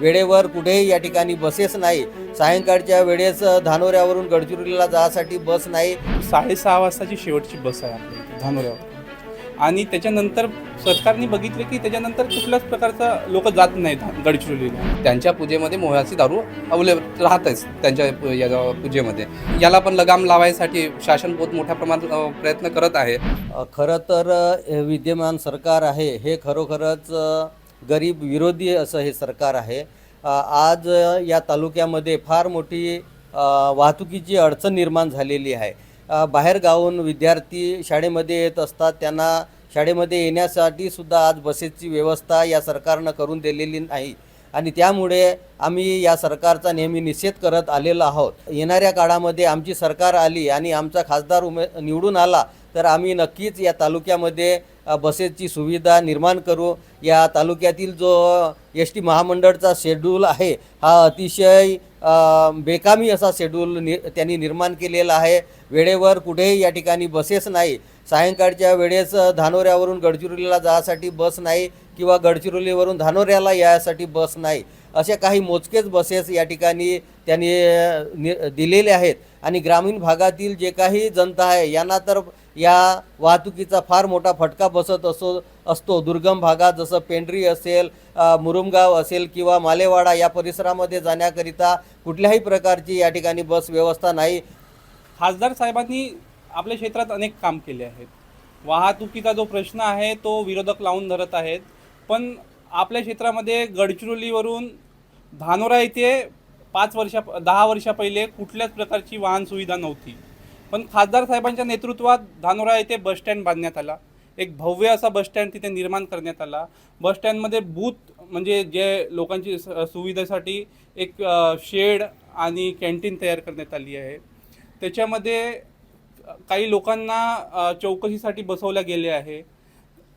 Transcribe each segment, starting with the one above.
वेळेवर कुठेही या ठिकाणी बसेस नाही. सायंकाळच्या वेळेस धानोऱ्यावरून गडचिरोलीला जाण्यासाठी बस नाही. साडेसहा वाजताची शेवटची बस आहे आपल्या इथे धानोऱ्यावर. आणि त्याच्यानंतर सरकारने बघितले की त्याच्यानंतर कुठल्याच प्रकारचा लोक जात नाहीत गडचिरोलीला. त्यांच्या पूजेमध्ये मोहाची दारू अवेलेबल राहतेच त्यांच्या या पूजेमध्ये. याला पण लगाम लावायसाठी शासन बहुत मोठ्या प्रमाणात प्रयत्न करत आहे. खरं तर विद्यमान सरकार आहे. हे खरोखरच गरीब विरोधी असं हे सरकार आहे. आज या तालुक्यामध्ये फार मोठी वाहतुकीची अडचण निर्माण झालेली आहे. बाहेरगावून विद्यार्थी शाळेमध्ये येत असतात. त्यांना शाळेमध्ये येण्यासाठी सुद्धा आज बसेसची व्यवस्था या सरकारनं करून दिलेली नाही. आणि त्यामुळे आम्ही या सरकारचा नेहमी निषेध करत आलेलो आहोत. येणाऱ्या काळामध्ये आमची सरकार आली आणि आमचा खासदार उमे निवडून आला तर आम्ही नक्कीच या तालुक्यामध्ये बसेसची सुविधा निर्माण करू. या तालुक्यातील जो एस टी महामंडळचा शेड्यूल आहे हा अतिशय बेकामी असा शेड्यूल नि त्यांनी निर्माण केलेला आहे. वेळेवर कुठेही या ठिकाणी बसेस नाही. सायंकाळच्या वेळेस धानोऱ्यावरून गडचिरोलीला जाण्यासाठी बस नाही. किंवा गडचिरोलीवरून धानोऱ्याला यासाठी बस नाही. अशा काही मोजकेच बसेस या ठिकाणी त्यांनी नि दिलेले आहेत. आणि ग्रामीण भागातील जे काही जनता आहे यांना तर या वाहतुकीचा फार मोठा फटका बसत असो असतो. दुर्गम भागात जसं पेंढरी असेल मुरुमगाव असेल किंवा मालेवाडा या परिसरामध्ये जाण्याकरिता कुठल्याही प्रकारची या ठिकाणी बस व्यवस्था नाही. खासदार साहेबांनी आपल्या क्षेत्रात अनेक काम केले आहेत. वाहतुकीचा जो प्रश्न आहे तो विरोधक लावून धरत आहेत. पण आपल्या क्षेत्रामध्ये गडचिरोलीवरून धानोरा येथे पाच वर्षा दहा वर्षा पहिले कुठल्याच प्रकारची वाहन सुविधा नव्हती. पण खासदार साहेबांच्या नेतृत्वात धानोरा येथे बसस्टँड बांधण्यात आला. एक भव्य असा बसस्टँड तिथे निर्माण करण्यात आला. बसस्टँडमध्ये बूथ म्हणजे जे लोकांची स- सुविधेसाठी एक शेड आणि कॅन्टीन तयार करण्यात आली आहे. त्याच्यामध्ये काही लोकांना चौकशीसाठी बसवल्या गेले आहे.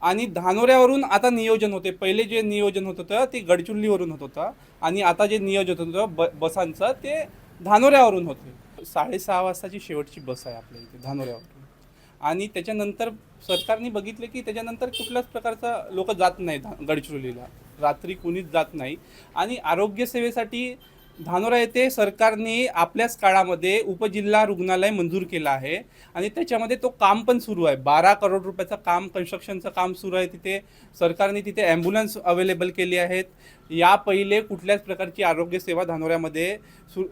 आणि धानोऱ्यावरून आता नियोजन होते. पहिले जे नियोजन होत होतं ते गडचुल्लीवरून होत होतं. आणि आता जे नियोजन होतं ब बसांचं ते धानोऱ्यावरून होते. साडेसहा वाजताची शेवटची बस आहे आपल्या इथे धानोऱ्यावरून. आणि त्याच्यानंतर सरकारने बघितलं की त्याच्यानंतर कुठल्याच प्रकारचा लोक जात नाहीत गडचिरोलीला. रात्री कुणीच जात नाही. आणि आरोग्यसेवेसाठी धानोरा येथे सरकारने आपल्याच काळामध्ये उपजिल्हा रुग्णालय मंजूर केलं आहे. आणि त्याच्यामध्ये तो काम पण सुरू आहे. बारा करोड रुपयाचं काम कन्स्ट्रक्शनचं काम सुरू आहे तिथे. सरकारने तिथे ॲम्ब्युलन्स अवेलेबल केली आहेत. या पहिले कुठल्याच प्रकारची आरोग्य सेवा धानोऱ्यामध्ये सु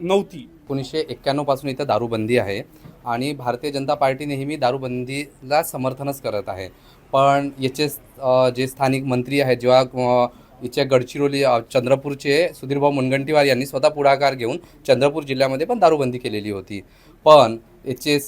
नव्हती. एकोणीसशे एक्क्याण्णवपासून इथं दारूबंदी आहे. आणि भारतीय जनता पार्टी नेहमी दारूबंदीला समर्थनच करत आहे. पण याचे जे स्थानिक मंत्री आहेत जेव्हा इथे गडचिरोली चंद्रपूरचे सुधीरभाऊ मुनगंटीवार यांनी स्वतः पुढाकार घेऊन चंद्रपूर जिल्ह्यामध्ये पण दारूबंदी केलेली होती. पण याचे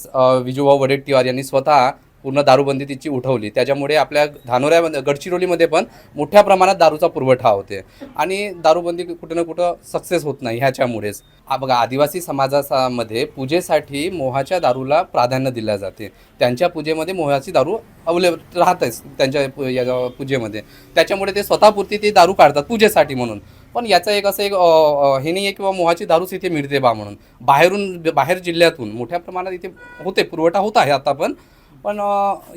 विजूभाऊ वडेट्टीवार यांनी स्वतः पूर्ण दारूबंदी तिची उठवली. त्याच्यामुळे आपल्या धानोऱ्यामध्ये गडचिरोलीमध्ये पण मोठ्या प्रमाणात दारूचा पुरवठा होते आणि दारूबंदी कुठं ना कुठं सक्सेस होत नाही ह्याच्यामुळेच. बघा आदिवासी समाजामध्ये पूजेसाठी मोहाच्या दारूला प्राधान्य दिलं जाते. त्यांच्या पूजेमध्ये मोहाची दारू अवेलेबल राहतेच त्यांच्या या पूजेमध्ये. त्याच्यामुळे ते स्वतःपुरती ती दारू काढतात पूजेसाठी म्हणून. पण याचा एक असं एक हे नाही आहे किंवा मोहाची दारूच इथे मिळते बा म्हणून. बाहेरून बाहेर जिल्ह्यातून मोठ्या प्रमाणात इथे होते पुरवठा होत आहे आता पण. पण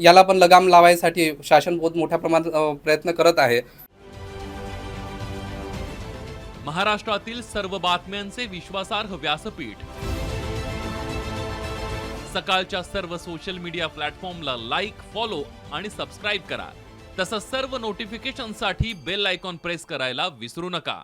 याला पण लगाम लावायसाठी शासन बहुत मोठ्या प्रमाणात प्रयत्न करत आहे. महाराष्ट्रातील सर्व बातम्यांचे विश्वासार्ह व्यासपीठ. सकाळच्या सर्व सोशल मीडिया प्लॅटफॉर्मला लाईक फॉलो आणि सबस्क्राईब करा. तसंच सर्व नोटिफिकेशनसाठी बेल आयकॉन प्रेस करायला विसरू नका.